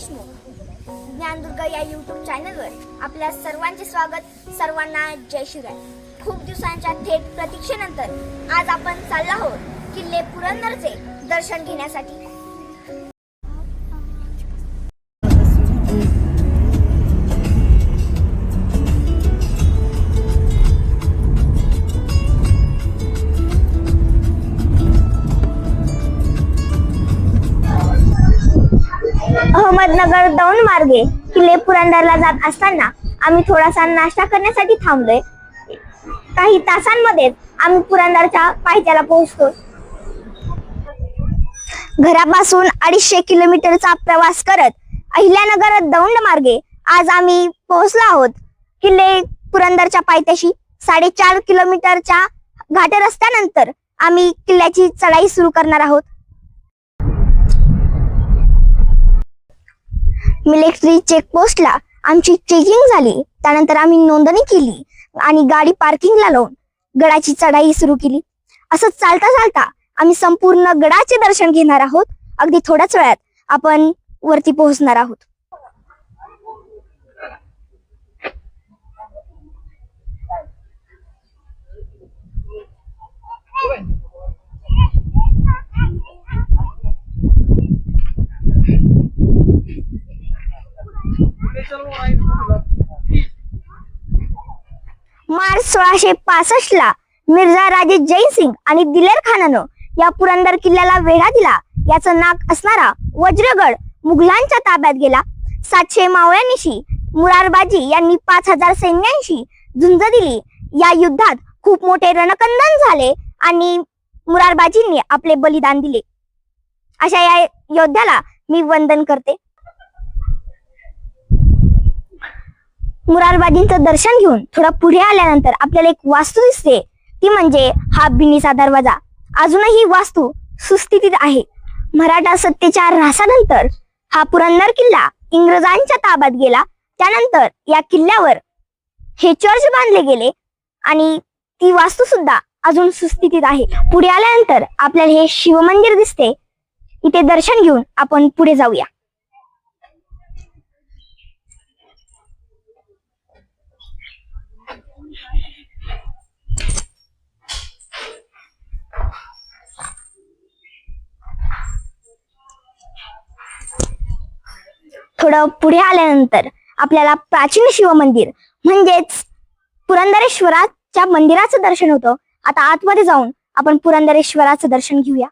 देशमुख ज्ञानदुर्गा या यूट्यूब चॅनलवर आपल्या सर्वांचे स्वागत सर्वांना जय शिवराय. खूप दिवसांच्या थेट प्रतीक्षेनंतर आज आपण चाललो आहोत किल्ले पुरंदरचे दर्शन घेण्यासाठी. अहमदनगर दौंड मार्गे किल्ले पुरंदरला जात असताना आम्ही थोडासा नाश्ता करण्यासाठी थांबलोय. काही तासांमध्येच आम्ही पुरंदरच्या पायथ्याला पोहोचतो घरापासून अडीचशे किलोमीटरचा प्रवास करत अहिल्यानगर दौंड मार्गे आज आम्ही पोहोचलो आहोत. किल्ले पुरंदरच्या पायथ्याशी साडेचार किलोमीटरच्या घाट रस्त्यानंतर आम्ही किल्ल्याची चढाई सुरू करणार आहोत. मिलिटरी चेकपोस्टला आमची चेकिंग झाली. त्यानंतर आम्ही नोंदणी केली आणि गाडी पार्किंगला लावून गडाची चढाई सुरू केली. असं चालता चालता आम्ही संपूर्ण गडाचे दर्शन घेणार आहोत. अगदी थोड्याच वेळात आपण वरती पोहोचणार आहोत. मार्च सोळाशे पासष्ट ला मिर्झा राजे जयसिंग आणि दिलेर खानानं या पुरंदर किल्ल्याला वेढा दिला. याचं नाक असणारा वज्रगड मुघलांच्या ताब्यात गेला. सातशे मावळ्यांशी मुरारबाजी यांनी पाच हजार सैन्यांशी झुंज दिली. या युद्धात खूप मोठे रणकंदन झाले आणि मुरारबाजींनी आपले बलिदान दिले. अशा या योद्ध्याला मी वंदन करते. मुरारबाजींचं दर्शन घेऊन थोडं पुढे आल्यानंतर आपल्याला एक वास्तू दिसते. ती म्हणजे हा बिनीचा दरवाजा. अजूनही वास्तू सुस्थितीत आहे. मराठा सत्तेच्या ऱ्हासानंतर हा पुरंदर किल्ला इंग्रजांच्या ताब्यात गेला. त्यानंतर या किल्ल्यावर हे चर्च बांधले गेले आणि ती वास्तू सुद्धा अजून सुस्थितीत आहे. पुढे आल्यानंतर आपल्याला हे शिवमंदिर दिसते. इथे दर्शन घेऊन आपण पुढे जाऊया. थोडं पुढे आल्यानंतर आपल्याला प्राचीन शिवमंदिर म्हणजेच पुरंदरेश्वराच्या मंदिराचं दर्शन होतं. आता आतमध्ये जाऊन आपण पुरंदरेश्वराचं दर्शन घेऊया.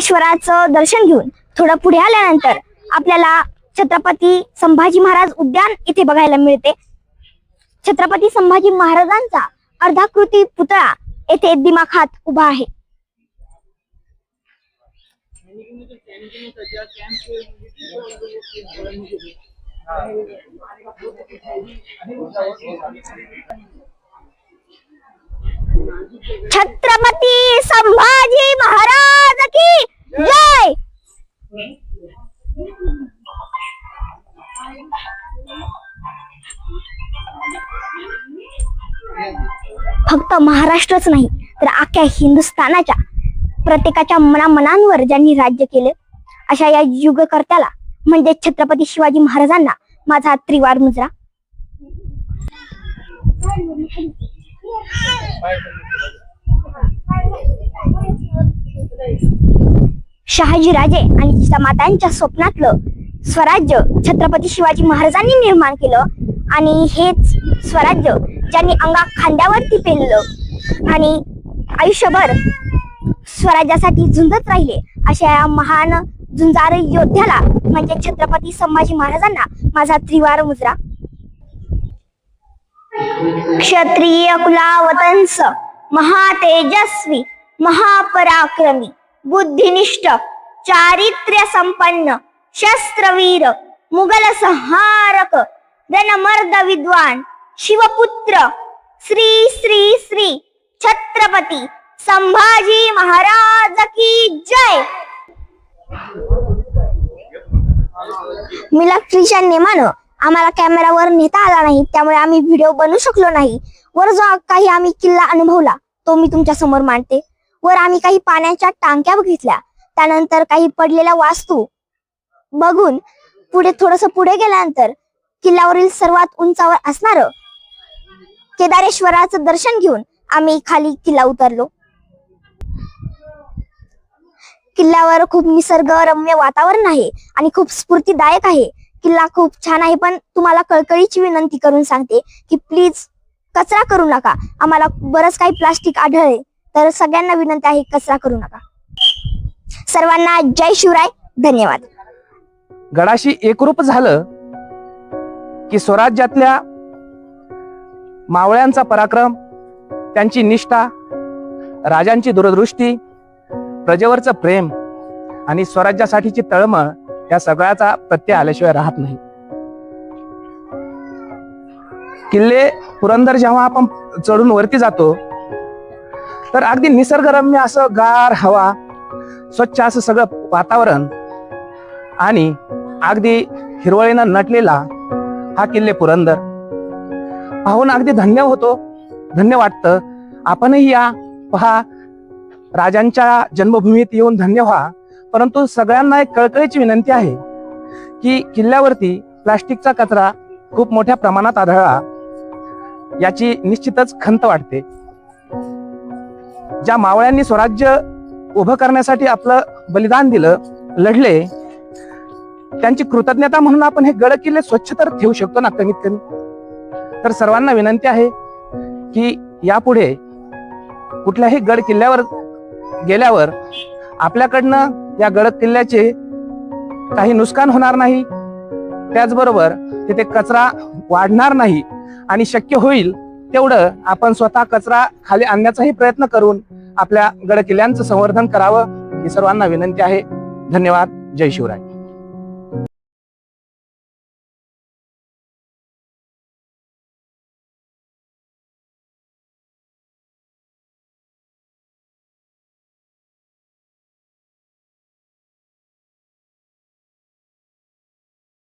महाबळेश्वराचं दर्शन घेऊन थोडं पुढे आल्यानंतर आपल्याला छत्रपती संभाजी महाराज उद्यान इथे बघायला मिळते. छत्रपती संभाजी महाराजांचा अर्धाकृती पुतळा येथे दिमाखात उभा आहे. छत्रपती संभाजी महाराज फक्त महाराष्ट्रच नाही तर अख्ख्या हिंदुस्थानाच्या प्रत्येकाच्या मनामनांवर ज्यांनी राज्य केले अशा या युगकर्त्याला म्हणजे छत्रपती शिवाजी महाराजांना माझा त्रिवार मुजरा. शहाजी राजे आणि जिजामातांच्या स्वप्नातलं स्वराज्य छत्रपती शिवाजी महाराजांनी निर्माण केलं आणि हेच स्वराज्य ज्यांनी अंगा खांद्यावरती पेललं आणि आयुष्यभर स्वराज्यासाठी झुंजत राहिले अशा या महान झुंजार योद्ध्याला म्हणजे छत्रपती संभाजी महाराजांना माझा त्रिवार मुजरा. क्षत्रिय कुलावतंस महातेजस्वी महापराक्रमी बुद्धिनिष्ठ चारित्र्य संपन्न शस्त्रवीर मुघल संहारक रणमर्द विद्वान शिवपुत्र श्री श्री श्री छत्रपती संभाजी महाराज की जय. मिलाक्ट्रीच्या नेमानं आम्हाला कॅमेरावर नेता आला नाही त्यामुळे आम्ही व्हिडिओ बनवू शकलो नाही. वर जो काही आम्ही किल्ला अनुभवला तो मी तुमच्यासमोर मांडते. वर आम्ही काही पाण्याच्या टांक्या बघितल्या त्यानंतर काही पडलेल्या वास्तू बघून पुढे थोडस पुढे गेल्यानंतर किल्ल्यावरील सर्वात उंचावर असणार केदारेश्वराचं दर्शन घेऊन आम्ही खाली किल्ला उतरलो. किल्ल्यावर खूप निसर्गरम्य वातावरण आहे आणि खूप स्फूर्तीदायक आहे. किल्ला खूप छान आहे पण तुम्हाला कळकळीची विनंती करून सांगते की प्लीज कचरा करू नका. आम्हाला बरंच काही प्लास्टिक आढळले तर सगळ्यांना विनंती आहे कचरा करू नका. सर्वांना जय शिवराय धन्यवाद. गडाशी एकरूप झालं की स्वराज्यातल्या मावळ्यांचा पराक्रम त्यांची निष्ठा राजांची दूरदृष्टी प्रजेवरचं प्रेम आणि स्वराज्यासाठीची तळमळ या सगळ्याचा प्रत्यय आल्याशिवाय राहत नाही. किल्ले पुरंदर जेव्हा आपण चढून वरती जातो तर अगदी निसर्गरम्य असं गार हवा स्वच्छ असं सगळं वातावरण आणि अगदी हिरवळीनं नटलेला हा किल्ले पुरंदर. पाहून अगदी धन्य होतो. धन्य वाटतं. आपणही या पहा राजांच्या जन्मभूमीत येऊन धन्य व्हा. परंतु सगळ्यांना एक कळकळीची विनंती आहे की किल्ल्यावरती प्लास्टिकचा कचरा खूप मोठ्या प्रमाणात आढळला. याची निश्चितच खंत वाटते. ज्या मावळ्यांनी स्वराज्य उभं करण्यासाठी आपलं बलिदान दिलं लढले त्यांची कृतज्ञता म्हणून आपण हे गड किल्ले स्वच्छ तर ठेवू शकतो ना कमीत कमी? तर सर्वांना विनंती आहे की यापुढे कुठल्याही गड किल्ल्यावर गेल्यावर आपल्याकडनं या गड किल्ल्याचे काही नुकसान होणार नाही. त्याचबरोबर तिथे कचरा वाढणार नाही आणि शक्य होईल तेवढं आपण स्वतः कचरा खाली आणण्याचाही प्रयत्न करून आपल्या गड किल्ल्यांचं संवर्धन करावं ही सर्वांना विनंती आहे. धन्यवाद. जय शिवराय.